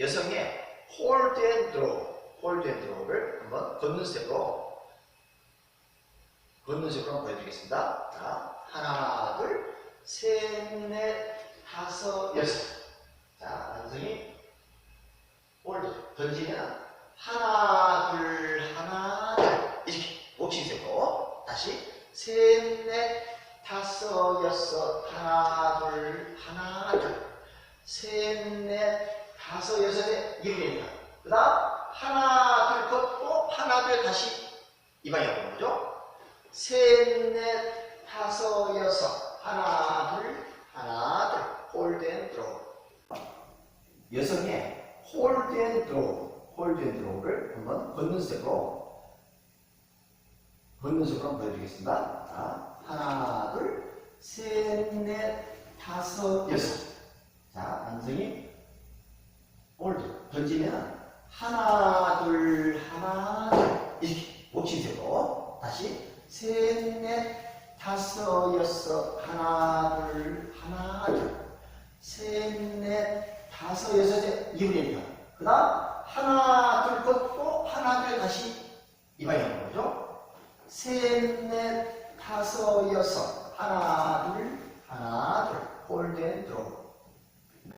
여성의 홀드 앤 드로우, 홀드 앤 드로우를 한번 걷는 스텝으로 걷는 스텝으로 한번 보여드리겠습니다. 자, 하나, 둘, 셋, 넷, 다섯, 여섯. 자, 남성이 홀드 던지면 하나, 둘, 하나, 둘 이렇게 옥신 스텝으로 다시 셋, 넷, 다섯, 여섯, 하나, 둘, 하나, 둘, 셋, 넷, 다섯, 여섯에 일입니다. 그 다음, 하나, 둘 걷고, 하나, 둘 다시 이 방향 보는 거죠. 셋, 넷, 다섯, 여섯, 하나, 둘, 하나, 둘, 홀드 앤 드로우. 여성의 홀드 앤 드로우, 홀드 앤 드로우를 한번 걷는 스텝으로 걷는 식으로 한번 보여드리겠습니다. 자, 하나, 둘, 셋, 넷, 다섯, 여섯. 자, 남성이 홀드 던지면 하나, 둘, 하나, 둘. 이렇게 목신세로 다시. 셋, 넷, 다섯, 여섯, 하나, 둘, 하나, 둘, 셋, 넷, 다섯, 여섯에 이분입니다. 그 다음 하나, 둘 걷고 하나, 둘 다시 이 방향으로 보죠. 셋, 넷, 다섯, 여섯,